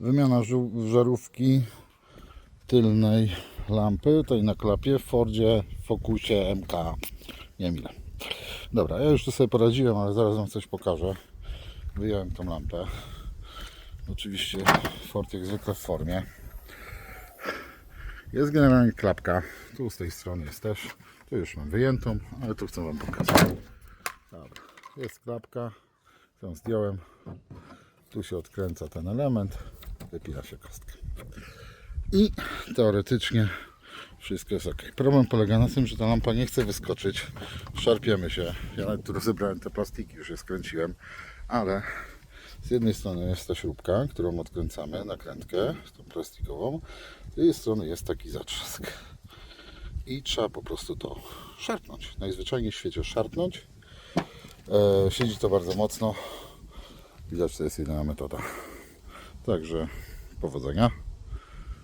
Wymiana żarówki tylnej lampy, tej na klapie w Fordzie Focusie MK. Nie wiem. Dobra, ja już tu sobie poradziłem, ale zaraz Wam coś pokażę. Wyjąłem tą lampę. Oczywiście Ford jak zwykle w formie. Jest generalnie klapka. Tu z tej strony jest też. Tu już mam wyjętą, ale tu chcę Wam pokazać. Dobra, jest klapka. Tą zdjąłem. Tu się odkręca ten element. Wypina się kostkę. I teoretycznie wszystko jest ok. Problem polega na tym, że ta lampa nie chce wyskoczyć. Szarpiemy się. Ja nawet tu rozebrałem te plastiki, już je skręciłem, ale z jednej strony jest ta śrubka, którą odkręcamy, nakrętkę, tą plastikową. Z drugiej strony jest taki zatrzask. I trzeba po prostu to szarpnąć. Najzwyczajniej w świecie szarpnąć. E, siedzi to bardzo mocno. Widać, to jest jedyna metoda. Także powodzenia.